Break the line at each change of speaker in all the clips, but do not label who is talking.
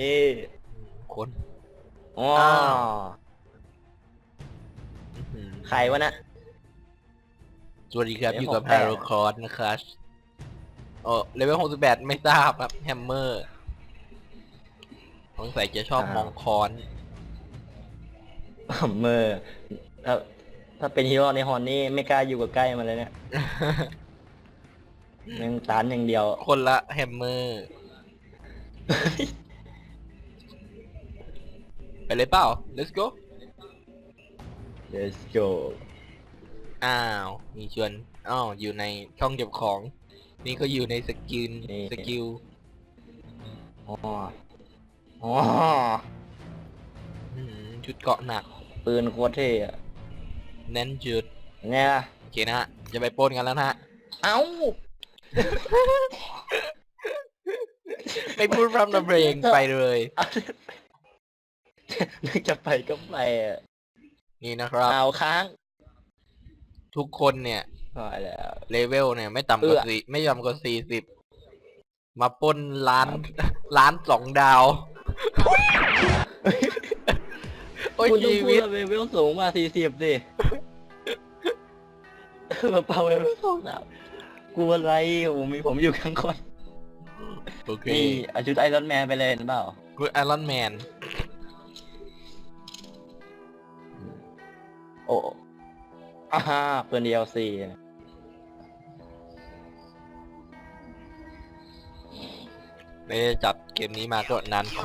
นี่
คน
อ๋อ
อ้าวอื้อหือ
ใครวะนะ
สวัสดีครับ
เลเวล
อยู่กับ
68
ฮาร์คอร์สนะครับโอ้เลเวล68ไม่ทราบครับ แฮมเมอร์สงสัยจะชอบมองคอน
เมอร์ถ้าถ้าเป็นฮีโร่ในฮอนนี่ไม่กล้าอยู่กับใกล้มันเลยเนี่ยแม่งตานอย่างเดียว
คนละแฮมเมอร์ ไปเลยเปล่า let's go
Let's go
อ้าว มีชวนอ้าวอยู่ในช่องเก็บของ นี่ก็อยู่ในสกิล
นี่
สกิล
อ๋ออ๋อ
อื้อหือชุดเกาะหนัก
ปืนโคตรเท่อะ
แน่นจุด
ไงล่ะ
โอเคนะฮะ จะไปปล้นกันแล้วนะฮะ
เอ้า
ไปพูดพร่ำทำเพลงไปเลย
เอา นึกจะไปก็ไปอะ
นี่นะครับ
เอาค้าง
ทุกคนเนี่ย
พอแล้ว
เลเวลเนี่ย ไม่ต่ำกว่า
เอื้อ
สี่ไม่ต่ำกว่าสี่สิบมาปล้นล้านล้านสองดาว โอ้ย
คุณต้อง
ชี
พู
วิ
ด
ต
ว่าเลเวลสูงมาสี่สิบสิมาเป่าเลเวลสองสามกูอะไรผมมีผมอยู่ข้างคน
โอเค
นี่เอาชุดไอรอนแมนไปเลยเห็นเปล่า
กูไอรอนแมน
โอ้อาฮ่าเปิด DLC
ไม่ได้จัดเกมนี้มาก็นานโข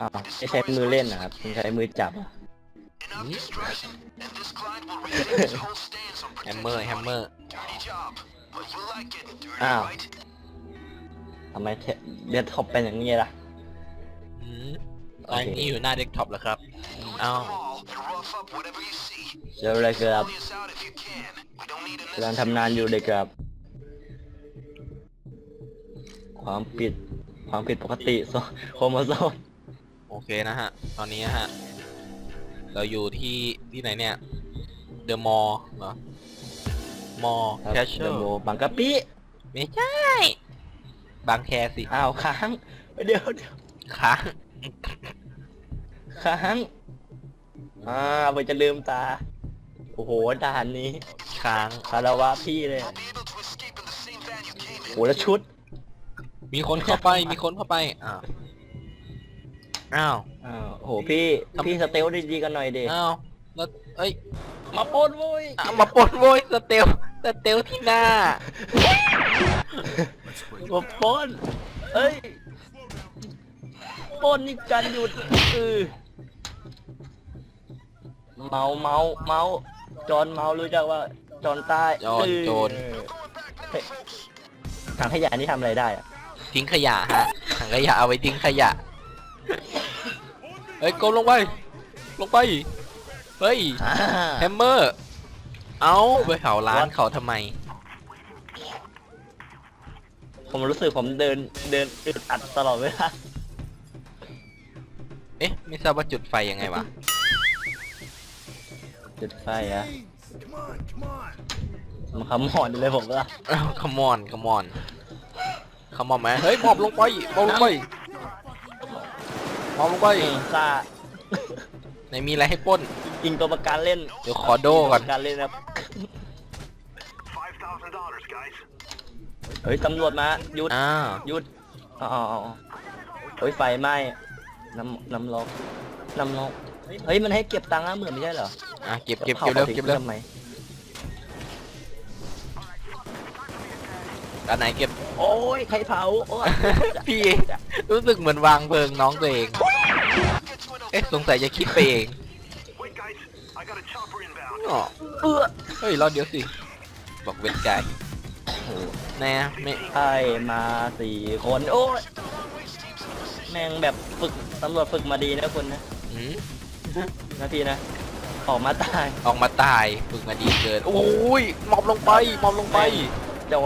อ้าวไม่ใช้มือเล่นนะครับคุณใช้มือจับอะ
แฮมเมอร์ แฮมเมอร์
อ้าวทำไมเดสท็อปเป็นอย่างนี้ล่ะ
อืม อันนี้อยู่หน้าเดสก์ท็อปแล้วครับ อ้าว
เจออะไรครับกำลังทำงานอยู่เลยครับ ความผิด ความผิดปกติโซโครโมโซม
โอเคนะฮะ ตอนนี้นะฮะ เราอยู่ที่ที่ไหนเนี่ย เดอะมอลเหรอ มอลแคชเชอ
เด
ร์
โมบังกะปิ
ไม่ใช่ บางแคสิ
อ้าวค้าง เดี๋ยวเดี๋ยว
ค้าง
ค้างอ่าไปจะลืมตา โอ้โหด่านนี้
ค้าง
คาราวะพี่เลยโอ้แล้วชุด
มีคนเข้าไป มีคนเข้าไป อ้าว อ้าว
อ้าวโอ้โหพี่
ทำ
พี่สเตลดีๆกันหน่อยดิ
อ้าว แล้ว เอ้ย
มาปล้นโว้ย
อะมาปลดโวยสเตลสเตลที่หน้า
มาปล้นเอ้ยปล้นนี่การหยุดเออ เมาเมาเมาจอนเมารู้จักว่าจอนใต้
จอน
เโจ
ร
เฮ้ยถังขยะนี่ทำอะไรได้อะ
ทิ้งขยะฮะถังขยะเอาไว้ทิ้งขยะ เฮ้ยกลมลงไป ลงไป เฮ้ย
อ่า
แฮมเมอร์ เอาไปเผาร้านเขาทำไม
ผมรู้สึกผมเดินเดินอึดอัดตลอดเวลา
เอ๊ะ ไม่ทราบว่าจุดไฟยังไงวะ
จุดไฟอะมันขมอนเลยผมว่า
อ้าวขมอนขมอนขมอนไหมเฮ้ยมอบลงไปมอบลงไปมอบลงไป
เองซ่า
ไหนมีอะไรให้ปล้น
ยิงตัวประกันเล่น
เดี๋ยวขอโดก่อน
ตัวประการเล่นนะครับเฮ้ยตำรวจมาหยุด
อ้าว
หยุดอ๋ออ๋ออ๋อเฮ้ยไฟไหม้น้ำน้ำร้อนน้ำร้อน เฮ้ยมันให้เก็บตังค์ห้าหมื่นไม่ใช่เหรอ
อะเก็บเก็บเก็บเร็วเก็บเร็ว
ทำไม
อันไหนเก็บ
โอ้ยใครเผาโอ้ย
พี่เองรู้สึกเหมือนวางเพลิงน้องตัวเอง เอ๊ะสงสัยจะคิดไปเองอ๋อ
เอื้อ
เฮ้ยรอเดี๋ยวสิ บอกเวทไก่แน่ไม่
ใช่มาสี่คนโอ้ยแม่งแบบฝึกตำรวจฝึกมาดีนะคุณนะ
หืม
นะพี่นะ ออกมาตาย
ออกมาตายฝึกมาดีเกิน โอ้ยหมอบลงไปหมอบลงไป
จอ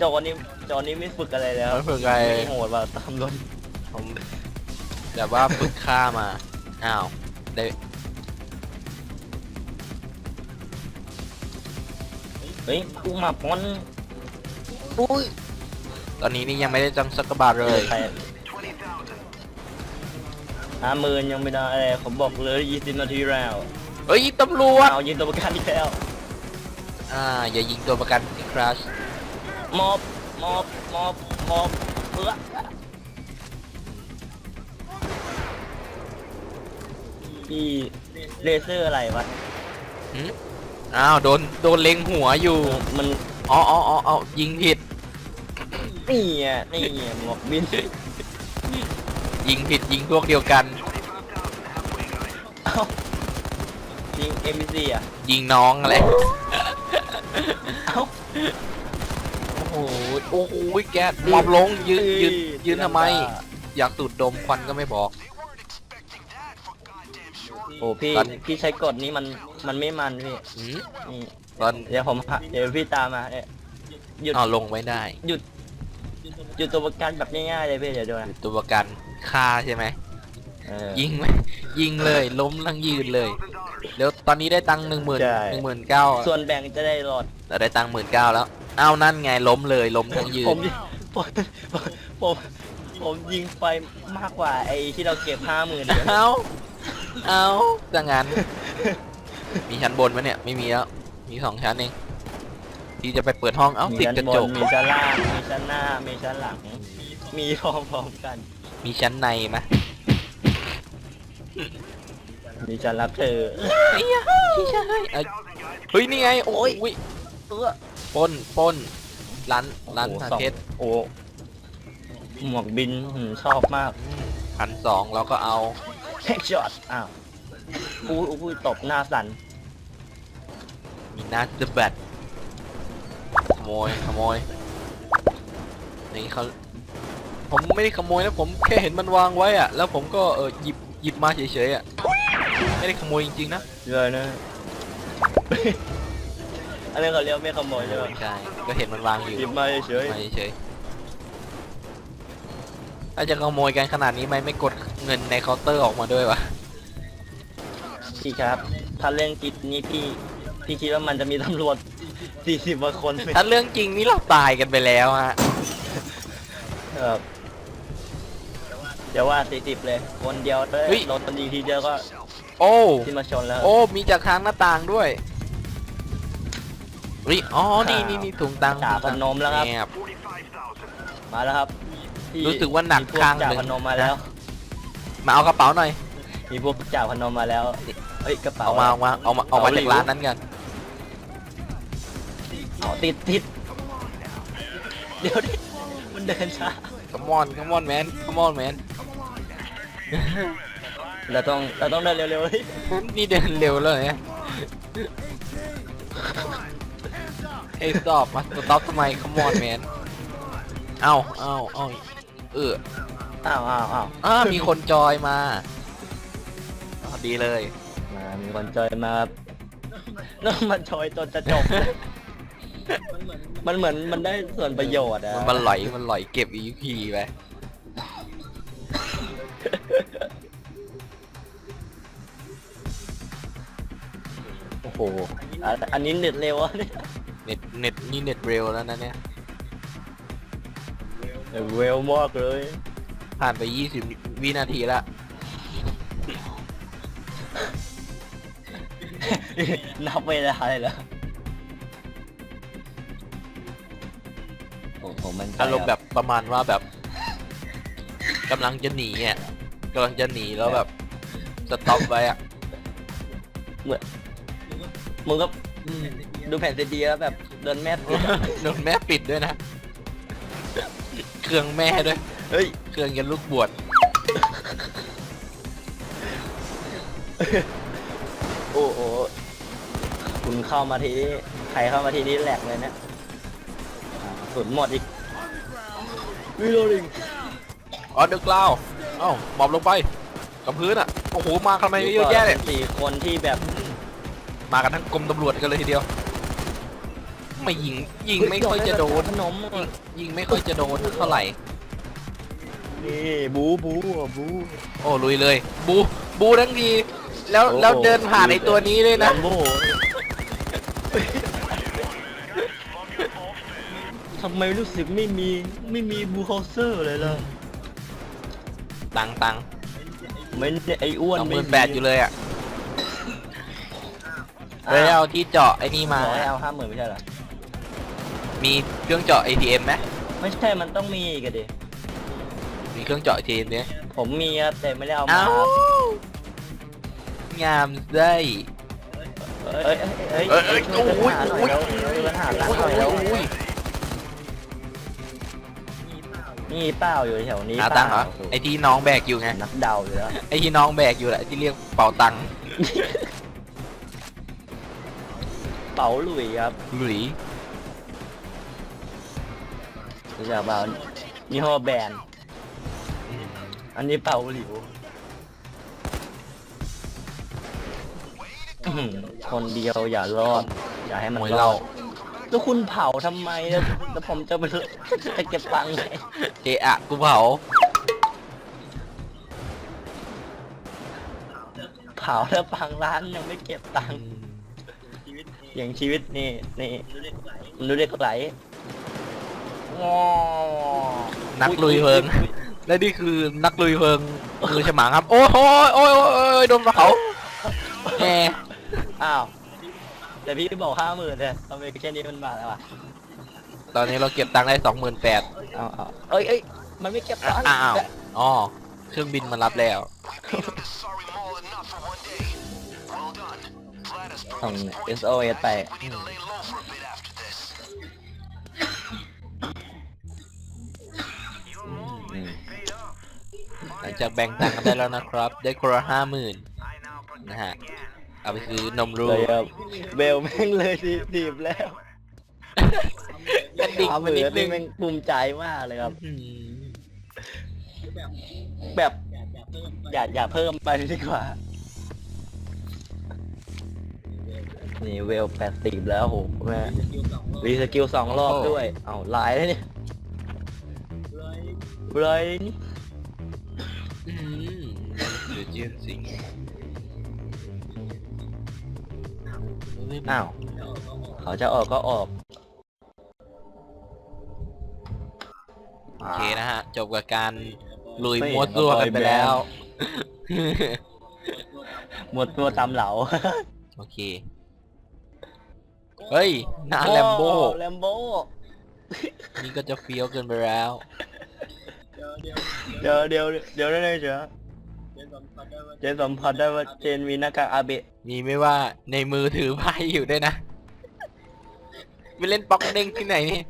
จอนี้จอนี้ไม่ฝึกอะไรแล้ว
ไม่ฝึกอะไร
ม่โหดว่าตำรวจ
ผมแต่ว่าฝึกฆ่ามา อ้าวได้
เฮ้ยกูมาปอนอุ้ย
ตอนนี้นี่ยังไม่ได้จังสักกระบาทเลย
ใคร ห้าหมื่นยังไม่ได้เลยผมบอกเลยยี่สิบนาทีแล้ว
เอ้ยตำรวจ
เอายิงตัวประกันอีกแล้ว
อ่าอย่ายิงตัวประกันสิครัช
มอบมอบมอบมอบเออพี่เลเซอร์อะไรวะ
หืมอ้าวโดนโดนเล็งหัวอยู่
มัน
อ๋ออ๋ออ๋ออ๋อยิงผิด
นี่อะนี่อะหมวกบิน
ยิงผิดยิงพวกเดียวกัน
เอ้า ยิงเอ็มซีอะ
ยิงน้องอะไร
เอ้า
โอ้โห โอ้โห แกมอบลง ยืน ยืน ยืนทำไม อยากสูดดมควันก็ไม่บอก
โอ้พี่
ตอน
พี่ใช้กฎนี้มัน มันไม่มันพี่
หืม
นี่
ตอน
เดี๋ยวผมหาเดี๋ยวพี่ตามมาเนี่ยหยุด
เอาลงไว้ได้
หยุด หยุดตัวประกันแบบง่ายๆเลยพี่เดี๋ยวดูนะ
ตัวประกันฆ่าใช่ไหม
เออ
ยิงไหมยิงเลย ล้มทั้งยืนเลยเดี๋ยวตอนนี้ได้ตังค์หนึ่งหมื่น
ใช่
หนึ่งหมื่นเก้า
ส่วนแบ่งจะได้รอด
เราได้ตังค์หมื่นเก้าแล้วเอานั่นไงล้มเลยล้มทั้งยื
ผ
น
มผมผมผมผมยิงไปมากกว่าไอ้ที่เราเก็บห้าหมื่นเดียว
เอาเอาดังนั้น มีชั้นบนไหมเนี่ย ไม่มีแล้ว มีสองชั้นเอง ที่จะไปเปิดห้อง เอ้า
มี
ติด
ชั้น
กระ
บ
จ
น
ก
มีชั้นล่าง มีชั้นหน้า มีชั้นหลัง มีพร้อมๆกัน
มีชั้นในไหม
มีชั้นรับเธอ
เอ้ยพี่ชายเอ้ยเฮ้ยนี่ไงโอ้ย
เออ
ปล้นปล้นร้านร้าน
โอ้โห
พา
สอง
เพชร
โอ้หมวกบินหืมชอบมาก
พันสองเราก็เอา
เฮกช็อตอ้าวอู้อู้ตบหน้าสั่น
มีนัดเดอะแบทขโมยขโมยนี่เขาผมไม่ได้ขโมยนะผมแค่เห็นมันวางไว้อะแล้วผมก็เออหยิบ หยิบมาเฉยๆอะไม่ได้ขโมยจริงๆนะ
เลยนะ อันนี้เขาเรียกไม่ขโมยใช่ไหม
ใช่ ก็เห็นมันวางอยู่
หยิบมาเฉย
มาเฉยๆถ้าจะขโมยกันขนาดนี้ไม่ไม่กดเงินในเคาน์เตอร์ออกมาด้วยวะ
ๆพี่ครับ ถ้าเรื่องจิตนี้พี่ พี่คิดว่ามันจะมีตำรวจ40กว่าคนไหม
ถ้าเรื่องจริงนี่เราตายกันไปแล้วฮะ
ครับ เดี๋ยวว่า40เลย คนเดียวเลย
เฮ้ย
รถตันดีทีเดียวก็
โอ้
ที่มาชนแล้ว
โอ้มีจากทางหน้าต่างด้วยเฮ้ยอ๋อนี่นี่นี่ถุงตังค์
จ่าพนมแล้วครับ
แอบ
มาแล้วครับพี่
รู้สึกว่าหนัก
มีพว
ข้าง
จ่า
หนึ่ง
พนมมาแล้ว
มาเอากระเป๋าหน่อย
มีพวกจ่าพนมมาแล้ว เฮ้ยกระเป๋า
เอามาเอามาเอามาเอามาจากร้านนั้นกัน
เอาติดติดเดี๋ยวดิมันเดินช้า
come on come on man come on man
เราต้องเราต้องเดินเร็วๆเฮ้ย
นี่เดินเร็วเลยเนี่ยเฮ้ย stop มา stop ทำไม come on man เอ้าเอ้าเอ้าเออ
อ้าวอ้าวอ้าว
อ่ามีคนจอยมาอ๋อดีเลย
มามีคนจอยมาครับแล้วมันจอยจนจะจบมันเหมือน มันได้ส่วนประโยชน์อะ
มันมันไหลมันไหลเก็บ EP ไป
โอ้โหอะอันนี้เน็ตเร็วอะเนี่ย
เน็ตเน็ตนี่เน็ตเร็วแล้วนะเนี่ย
เร็วมากเลย
ผ่านไป 20 วินาทีละ
นับเวลาเลยเหรอ โอ้โหมันใจ
อารมณ์แบบประมาณว่าแบบกำลังจะหนีอะกำลังจะหนีแล้วแบบสต็อปไว้อะ
มึงก็ดูแผ่นซีดีแล้วแบบเดินแมส
โดนแม่ปิดด้วยนะ เครื่องแม่ด้วย
เฮ้ย
เครื่องยันลูกบวช
โอ้โหคุณเข้ามาทีนี้ใครเข้ามาทีนี้แหลกเลยเนะอ่าสุดหมดอีกวิโรลิง
อ๋อเดอะ กลาวเอ้าหมอบลงไป กับพื้นอะ โอ้โห มาทำไมเยอะแยะเลย
สี่คนที่แบบ
มากันทั้งกรมตำรวจกันเลยทีเดียว ไม่ยิง ยิงไม่ค่อยจะโดน
ขนม
ยิงยิงไม่ค่อยจะโดนเท่าไหร่
นี่บูบูอะบู
โอ้ลุยเลย บู บูทั้งทีแล้วแล้วเดินผ่านไอตัวนี้ด้วยนะ
แลมโบ้ ทำไมรู้สึกไม่มีไม่มีบูโฮเซอร์เลยล่ะ
ตังค์ตังค์
ไม่ไอ้อ้วน
สองห
ไม่
มื่นแปดอยู่เลยอะเฮ้ยเอาที่เจาะไอ้นี่มา
ร้อยเอาห้าหมื่นไม่ใช่เหรอ
มีเครื่องเจาะ ATM ไหม
ไม่ใช่มันต้องมีกันดิ
มีเครื่องเจาะ ATM เนี่ย
ผมมีครับแต่ไม่ได้เอามา
เอ้า
ครับ
งามได้
เอ้ยเอ้ย
เอ้ยเอ้ย
ช่วย
โอ้ย
หาหน่อยแล้วช่วยหาตัง
โอ้
ค์หน่อยแล้ว
ย
นี่เปล่าอยู่แถวนี้
หาตังค์เหรอ
ปล่า
ไอ้ที่น้องแบกอยู่ไง
นักเดาอยู่แล้ว
ไอ้ที่น้องแบกอยู่แหละที่เรียกเป่าตังค์
เป๋าหลุยครับ
หลุย
รู้จักเปล่ายี่ห้อแบรนด์อันนี้เป๋าหลิวอื้อหือคนเดียวอย่ารอด อย่าให้มัน
มวย
ร
เรา
อด แล้วคุณเผาทำไมแล้วแล้วผมจะไปจะเก็บตังค์ไง
เอะอะกูเผา
เผาแล้วพังร้านยังไม่เก็บตังค์อย่างชีวิตนี่นี่มนุษย์เด็กไหลว้าว
นักลุยเพลิงและนี่คือนักลุยเพลิงมือฉมังครับโอ้โหโอ้ยโอ้ยโอ้ยโอ้ยโดนเผาแหม
อ้าว แต่พี่บอกห้าหมื่นเลยทำไมแค่นี้มันมาแล้วอะ
ตอนนี้เราเก็บตังค์ได้สองหมื่นแปด
เอาเอาเอ้ยเอ้ยมันไม่เก็บตังค์
อ้าวอ๋อเครื่องบินมารับแล้ว
ส่ง SOS ไปอืม
หลังจากแบ่งตังค์กันได้แล้วนะครับ ได้คนละห้าหมื่นนะฮะ เอาไปซื้อนมรู
เลยครับเบลแม่งเลยทีทีบแล้ว
กระดิก
เอา
มา
มื
นิ
อ
ดนึ
นี่
ง
แม่งภูมิใจมากเลยครับ
อืม
แบบอย่าอย่าเพิ่มไปดีกว่า นี่เวลแปดสิบแล้วโหแม่รีสกิลสองรอบด้วย เอาไลน์แล้วเนี่ยเลย
อืมเดี๋ยวเจียนสิง
อ้าว เขาจะออกก็ออก
โอเคนะฮะ จบกับการลุย
ไม่
มัวตัวกันไปแล้ว
หมดตัวตามเหลา
โอเค เฮ้ยหน้าแลมโบ้
แลมโบ
นี่ก็จะเฟี้ยวเกินไปแล้ว
เดี๋ยวเดี๋ยวเดี๋ยวได้เลยเจ้า เจนสัมผัสได้ว่าเจนมีหน้ากากอาเบะ
มีไม่ว่าในมือถือไพ่อยู่ด้วยนะ ไปเล่นป๊อกเด้งที่ไหนนี่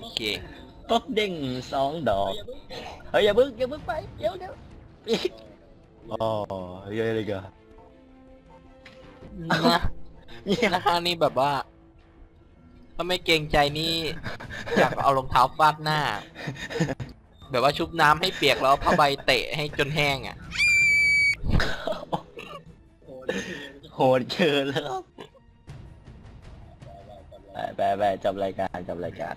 โอเค
ปอกเด้งสองดอก เฮ้ยอย่าบึ้งอย่าบึ้งไป เดี๋ยวเดี๋ยวอ๋อเยอะเลยก็
นะ
เงียบ
นะฮะนี่แบบว่า ถ้าไม่เกรงใจนี่ อยากเอารองเท้าฟาดหน้า แบบว่าชุบน้ำให้เปียกแล้วผ้าใบเตะให้จนแห้งอะ
โหดเชิญแล้วครับไปไปจบรายการจบรายการ